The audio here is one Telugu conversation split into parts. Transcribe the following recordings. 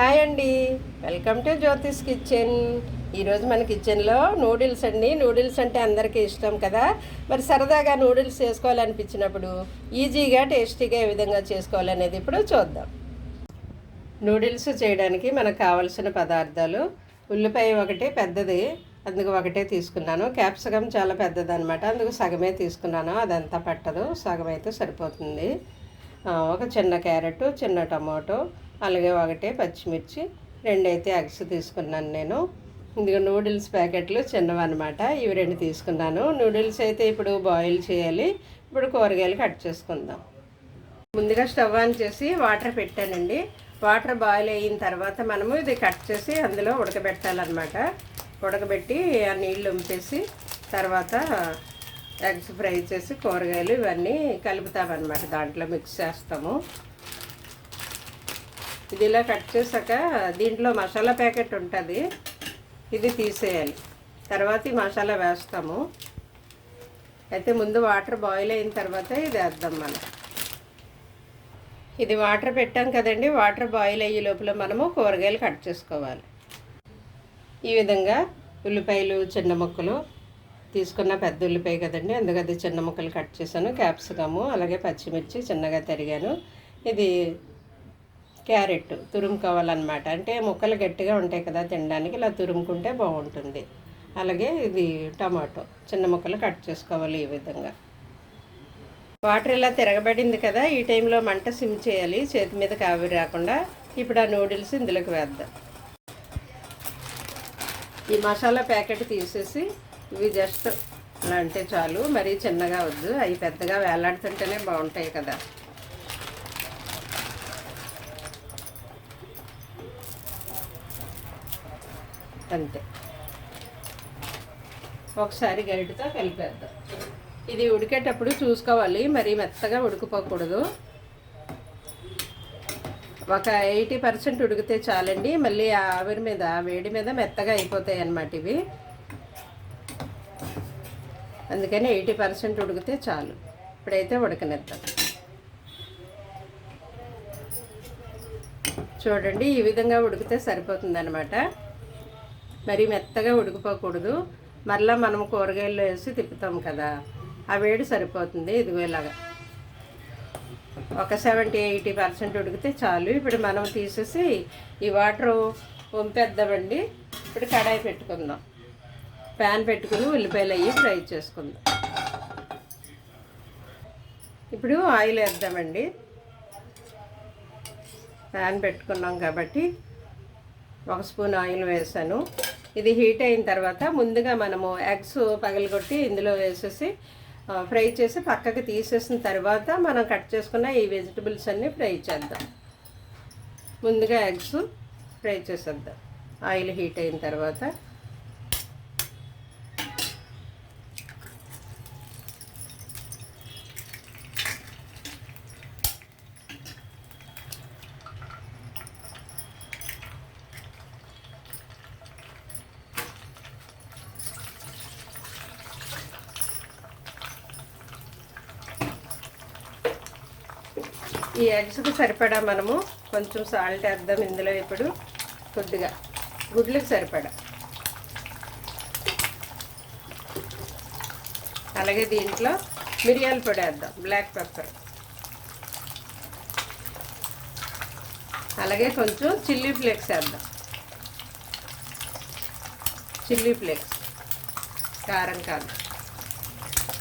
హాయ్ అండి. Welcome to Jyotish kitchen. ఈరోజు మన కిచెన్లో నూడిల్స్ అండి. నూడిల్స్ అంటే అందరికీ ఇష్టం కదా? మరి సరదాగా నూడిల్స్ చేసుకోవాలనిపించినప్పుడు ఈజీగా టేస్టీగా ఏ విధంగా చేసుకోవాలనేది ఇప్పుడు చూద్దాం. నూడిల్స్ చేయడానికి మనకు కావలసిన పదార్థాలు ఉల్లిపాయ ఒకటి పెద్దది అందుకు ఒకటే తీసుకున్నాను. క్యాప్సికమ్ చాలా పెద్దది అనమాట అందుకు సగమే తీసుకున్నాను. అదంతా పట్టదు. సగం అయితే సరిపోతుంది ఒక చిన్న క్యారెట్ చిన్న టమాటో అలాగే ఒకటే పచ్చిమిర్చి రెండైతే ఎగ్స్ తీసుకున్నాను నేను. ఇందులో నూడిల్స్ ప్యాకెట్లు చిన్నవి అనమాట ఇవి రెండు తీసుకున్నాను. నూడిల్స్ అయితే ఇప్పుడు బాయిల్ చేయాలి. ఇప్పుడు కూరగాయలు కట్ చేసుకుందాం. ముందుగా స్టవ్ ఆన్ చేసి వాటర్ పెట్టానండి. వాటర్ బాయిల్ అయిన తర్వాత మనము ఇది కట్ చేసి అందులో ఉడకబెట్టాలన్నమాట. ఉడకబెట్టి ఆ నీళ్ళు ఉంపేసి తర్వాత ఎగ్స్ ఫ్రై చేసి కూరగాయలు ఇవన్నీ కలుపుతామన్నమాట. దాంట్లో మిక్స్ చేస్తాము. ఇది ఇలా కట్ చేసాక దీంట్లో మసాలా ప్యాకెట్ ఉంటుంది. ఇది తీసేయాలి. తర్వాత ఈ మసాలా వేస్తాము. అయితే ముందు వాటర్ బాయిల్ అయిన తర్వాత ఇది వేద్దాం మనం. ఇది వాటర్ పెట్టాం కదండి వాటర్ బాయిల్ అయ్యే లోపల మనము కూరగాయలు కట్ చేసుకోవాలి. ఈ విధంగా ఉల్లిపాయలు చిన్న ముక్కలు తీసుకున్న పెద్ద ఉల్లిపాయ కదండి అందుకది చిన్న ముక్కలు కట్ చేశాను. క్యాప్సికము అలాగే పచ్చిమిర్చి చిన్నగా తరిగాను. ఇది క్యారెట్ తురుముకోవాలన్నమాట. అంటే ముక్కలు గట్టిగా ఉంటాయి కదా తినడానికి ఇలా తురుముకుంటే బాగుంటుంది. అలాగే ఇది టమాటో చిన్న ముక్కలు కట్ చేసుకోవాలి ఈ విధంగా. వాటర్ ఇలా తిరగబడింది కదా ఈ టైంలో మంట సిమ్ చేయాలి చేతి మీద కావి రాకుండా ఇప్పుడు ఆ నూడిల్స్ ఇందులోకి వేద్దాం. ఈ మసాలా ప్యాకెట్ తీసేసి ఇవి జస్ట్ అలా అంటే చాలు మరీ చిన్నగా వద్దు అవి పెద్దగా వేలాడుతుంటేనే బాగుంటాయి కదా. అంతే. ఒకసారి గరిటతో కలిపేద్దాం. ఇది ఉడికేటప్పుడు చూసుకోవాలి. మరీ మెత్తగా ఉడికిపోకూడదు. ఒక ఎయిటీ పర్సెంట్ ఉడికితే చాలండి. మళ్ళీ ఆవిరి మీద వేడి మీద మెత్తగా అయిపోతాయి అన్నమాట ఇవి. అందుకని ఎయిటీ పర్సెంట్ ఉడికితే చాలు. ఇప్పుడైతే ఉడకనిద్దాం. చూడండి ఈ విధంగా ఉడికితే సరిపోతుంది అనమాట మరి మెత్తగా ఉడికిపోకూడదు. మరలా మనం కూరగాయలు వేసి తిప్పుతాం కదా ఆ వేడి సరిపోతుంది. ఇదిగో ఇలాగా. ఒక సెవెంటీ ఎయిటీ పర్సెంట్ ఉడికితే చాలు. ఇప్పుడు మనం తీసేసి ఈ వాటర్ వంపేద్దామండి. ఇప్పుడు కడాయి పెట్టుకుందాం. ప్యాన్ పెట్టుకుని ఉల్లిపాయలు అయ్యి ఫ్రై చేసుకుందాం. ఇప్పుడు ఆయిల్ వేద్దామండి. ప్యాన్ పెట్టుకున్నాం కాబట్టి ఒక స్పూన్ ఆయిల్ వేసాను. ఇది హీట్ అయిన తర్వాత ముందుగా మనము ఎగ్స్ పగలగొట్టి ఇందులో వేసేసి ఫ్రై చేసి పక్కకి తీసేసిన తర్వాత మనం కట్ చేసుకున్న ఈ వెజిటబుల్స్ అన్నీ ఫ్రై చేద్దాం. ముందుగా ఎగ్స్ ఫ్రై చేసేద్దాం. ఆయిల్ హీట్ అయిన తర్వాత ఈ ఎగ్స్కి సరిపడా మనము కొంచెం సాల్ట్ వేద్దాం ఇందులో ఇప్పుడు కొద్దిగా. గుడ్లకు సరిపడా. అలాగే దీంట్లో మిరియాల పొడి వేద్దాం బ్లాక్ పెప్పర్. అలాగే కొంచెం చిల్లీ ఫ్లేక్స్ వేద్దాం. చిల్లీ ఫ్లేక్స్ కారం కాదు.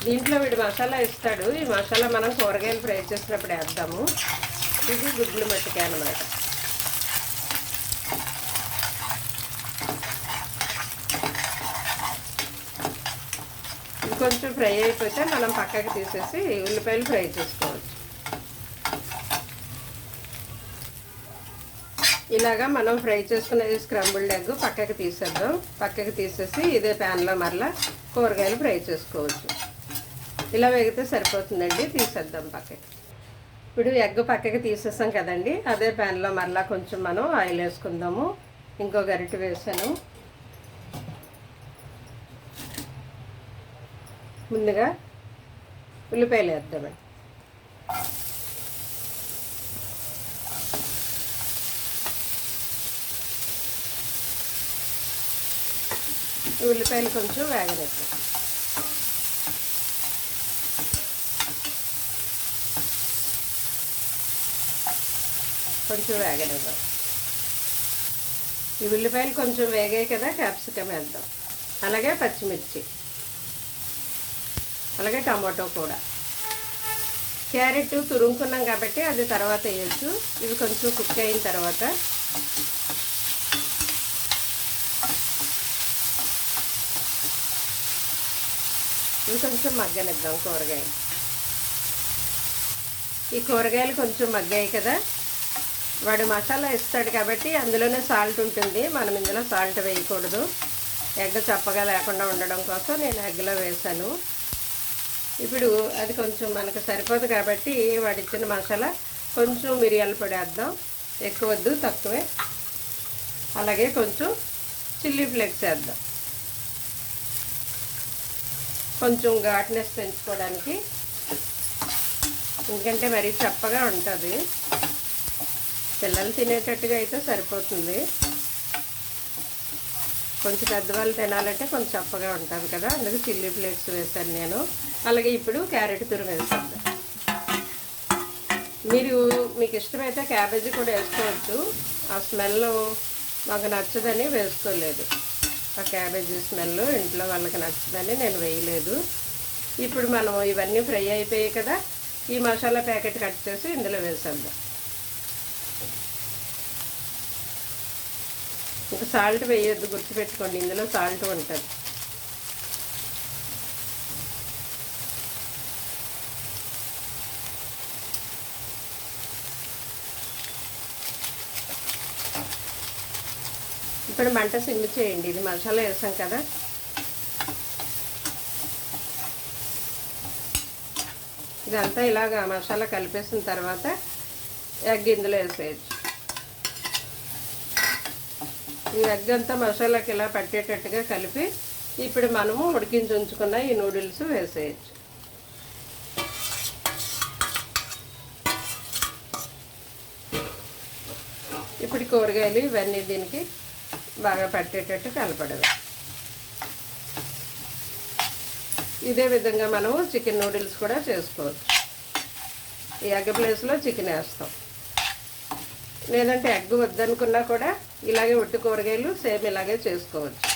దీంట్లో వీడు మసాలా ఇస్తాడు. ఈ మసాలా మనం కూరగాయలు ఫ్రై చేసినప్పుడు వేద్దాము. ఇది గుడ్లు మట్టికే అనమాట ఇంకొంచెం ఫ్రై అయిపోతే మనం పక్కకి తీసేసి ఉల్లిపాయలు ఫ్రై చేసుకోవచ్చు. ఇలాగా మనం ఫ్రై చేసుకున్న స్క్రంబుల్డ్ ఎగ్ పక్కకి తీసేద్దాం. పక్కకి తీసేసి ఇదే ప్యాన్లో మరలా కూరగాయలు ఫ్రై చేసుకోవచ్చు. ఇలా వేగితే సరిపోతుందండి తీసేద్దాం పక్కకి. ఇప్పుడు ఎగ్ పక్కకి తీసేసాం కదండి అదే ప్యాన్లో మరలా కొంచెం మనం ఆయిల్ వేసుకుందాము. ఇంకో గరిటె వేసాను. ముందుగా ఉల్లిపాయలు వేద్దామండి. ఉల్లిపాయలు కొంచెం వేగనెత్తాం కొంచెం వేగనివ్వాలి ఈ ఉల్లిపాయలు కొంచెం వేగాయి కదా క్యాప్సికమ్ వేద్దాం. అలాగే పచ్చిమిర్చి. అలాగే టమాటో కూడా. క్యారెట్ తురుముకున్నాం కాబట్టి అది తర్వాత వేయచ్చు. ఇవి కొంచెం కుక్ అయిన తర్వాత. ఇవి కొంచెం మగ్గనిద్దాం కూరగాయలు. ఈ కూరగాయలు కొంచెం మగ్గాయి కదా వాడు మసాలా ఇస్తాడు కాబట్టి అందులోనే సాల్ట్ ఉంటుంది. మనం ఇందులో సాల్ట్ వేయకూడదు. ఎగ్ చప్పగా లేకుండా ఉండడం కోసం నేను ఎగ్లో వేసాను. ఇప్పుడు అది కొంచెం మనకు సరిపోదు కాబట్టి వాడిచ్చిన మసాలా కొంచెం మిరియాల పొడి వేద్దాం. ఎక్కువ వద్దు తక్కువే. అలాగే కొంచెం చిల్లీ ఫ్లేక్స్ వేద్దాం. కొంచెం ఘాట్నెస్ పెంచుకోవడానికి. ఎందుకంటే మరీ చప్పగా ఉంటుంది. పిల్లలు తినేటట్టుగా అయితే సరిపోతుంది. కొంచెం పెద్దవాళ్ళు తినాలంటే కొంచెం చప్పగా ఉంటుంది కదా అందుకే చిల్లీ ఫ్లేక్స్ వేసాను నేను. అలాగే ఇప్పుడు క్యారెట్ తురు వేస్తాను మీరు మీకు ఇష్టమైతే క్యాబేజీ కూడా వేసుకోవచ్చు. ఆ స్మెల్ మాకు నచ్చదని వేసుకోలేదు. ఆ క్యాబేజీ స్మెల్ ఇంట్లో వాళ్ళకి నచ్చదని నేను వేయలేదు. ఇప్పుడు మనం ఇవన్నీ ఫ్రై అయిపోయాయి కదా ఈ మసాలా ప్యాకెట్ కట్ చేసి ఇందులో వేసేద్దాం. ఇంకా సాల్ట్ వేయొద్దు గుర్తుపెట్టుకోండి. ఇందులో సాల్ట్ ఉంటుంది. ఇప్పుడు మంట సిమ్ చేయండి. ఇది మసాలా వేసాం కదా. ఇదంతా ఇలాగా మసాలా కలిపేసిన తర్వాత ఎగ్ ఇందులో వేసేయచ్చు. ఈ ఎగ్ అంతా మసాలాకి ఇలా పట్టేటట్టుగా కలిపి ఇప్పుడు మనము ఉడికించి ఉంచుకున్న ఈ నూడిల్స్ వేసేయచ్చు. ఇప్పుడు కూరగాయలు ఇవన్నీ దీనికి బాగా పట్టేటట్టు కలపడదు ఇదే విధంగా మనము చికెన్ నూడిల్స్ కూడా చేసుకోవచ్చు. ఈ ఎగ్ ప్లేస్లో చికెన్ వేస్తాం. లేదంటే ఎగ్ వద్దనుకున్నా కూడా ఇలాగే ఒట్టి కూరగాయలు సేమ్ ఇలాగే చేసుకోవచ్చు.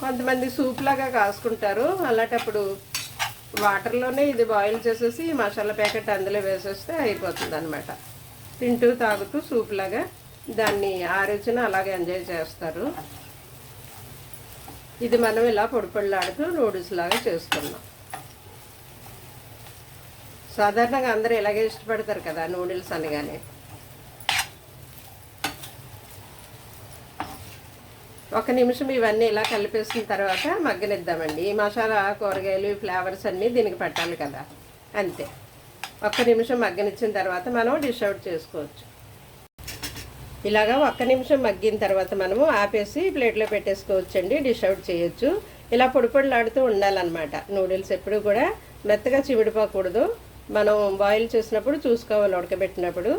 కొంతమంది సూప్ లాగా కాసుకుంటారు. అలాంటప్పుడు వాటర్లోనే ఇది బాయిల్ చేసేసి మసాలా ప్యాకెట్ అందులో వేసేస్తే అయిపోతుంది అనమాట తింటూ తాగుతూ సూప్ లాగా దాన్ని ఆరోచన అలాగే ఎంజాయ్ చేస్తారు. ఇది మనం ఇలా పొడిపొడిలాడుతూ నూడిల్స్ లాగా చేసుకున్నాం. సాధారణంగా అందరూ ఇలాగే ఇష్టపడతారు కదా నూడిల్స్ అనగానే. ఒక నిమిషం ఇవన్నీ ఇలా కలిపేసిన తర్వాత మగ్గనిద్దామండి. ఈ మసాలా కూరగాయలు ఫ్లేవర్స్ అన్నీ దీనికి పెట్టాలి కదా. అంతే. ఒక్క నిమిషం మగ్గనిచ్చిన తర్వాత మనం డిష్ అవుట్ చేసుకోవచ్చు. ఇలాగా ఒక్క నిమిషం మగ్గిన తర్వాత మనము ఆపేసి ప్లేట్లో పెట్టేసుకోవచ్చండి. డిష్ అవుట్ చేయొచ్చు. ఇలా పొడి పొడిలాడుతూ ఉండాలన్నమాట. నూడిల్స్ ఎప్పుడు కూడా మెత్తగా చివిడిపోకూడదు. మనం బాయిల్ చేసినప్పుడు చూసుకోవాలి ఉడకబెట్టినప్పుడు.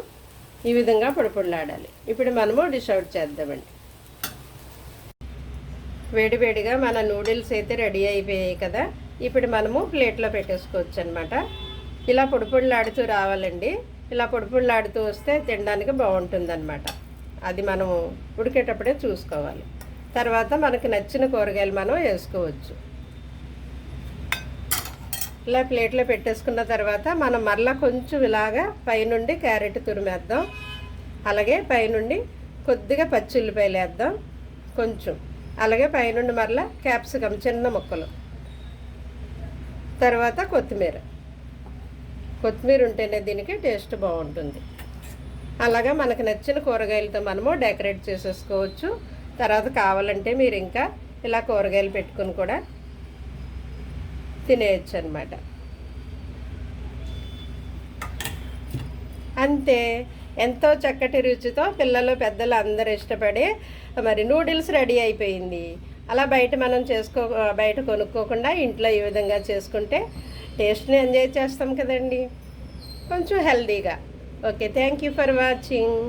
ఈ విధంగా పొడి పొడిలాడాలి ఇప్పుడు మనము డిష్ అవుట్ చేద్దామండి. వేడివేడిగా మన నూడిల్స్ అయితే రెడీ అయిపోయాయి కదా. ఇప్పుడు మనము ప్లేట్లో పెట్టేసుకోవచ్చు అనమాట ఇలా పొడిపొడిలాడుతూ రావాలండి. ఇలా పొడిపొడిలాడుతూ వస్తే తినడానికి బాగుంటుందన్నమాట. అది మనము ఉడికేటప్పుడే చూసుకోవాలి. తర్వాత మనకి నచ్చిన కూరగాయలు మనం వేసుకోవచ్చు. ఇలా ప్లేట్లో పెట్టేసుకున్న తర్వాత మనం మరలా కొంచెం ఇలాగా పైనుండి క్యారెట్ తురిమేద్దాం. అలాగే పైనుండి కొద్దిగా పచ్చి ఉల్లిపాయలు వేద్దాం. కొంచెం. అలాగే పైనుండి మరలా క్యాప్సికమ్ చిన్న ముక్కలు. తర్వాత కొత్తిమీర. కొత్తిమీర ఉంటేనే దీనికి టేస్ట్ బాగుంటుంది. అలాగా మనకు నచ్చిన కూరగాయలతో మనము డెకరేట్ చేసేసుకోవచ్చు. తర్వాత కావాలంటే మీరు ఇంకా ఇలా కూరగాయలు పెట్టుకుని కూడా తినేయచ్చు అనమాట అంతే. ఎంతో చక్కటి రుచితో పిల్లలు పెద్దలు అందరూ ఇష్టపడే మరి నూడిల్స్ రెడీ అయిపోయింది. అలా బయట మనం చేసుకో బయట కొనుక్కోకుండా ఇంట్లో ఈ విధంగా చేసుకుంటే టేస్ట్ని ఎంజాయ్ చేస్తాం కదండి. కొంచెం హెల్దీగా okay thank you for watching.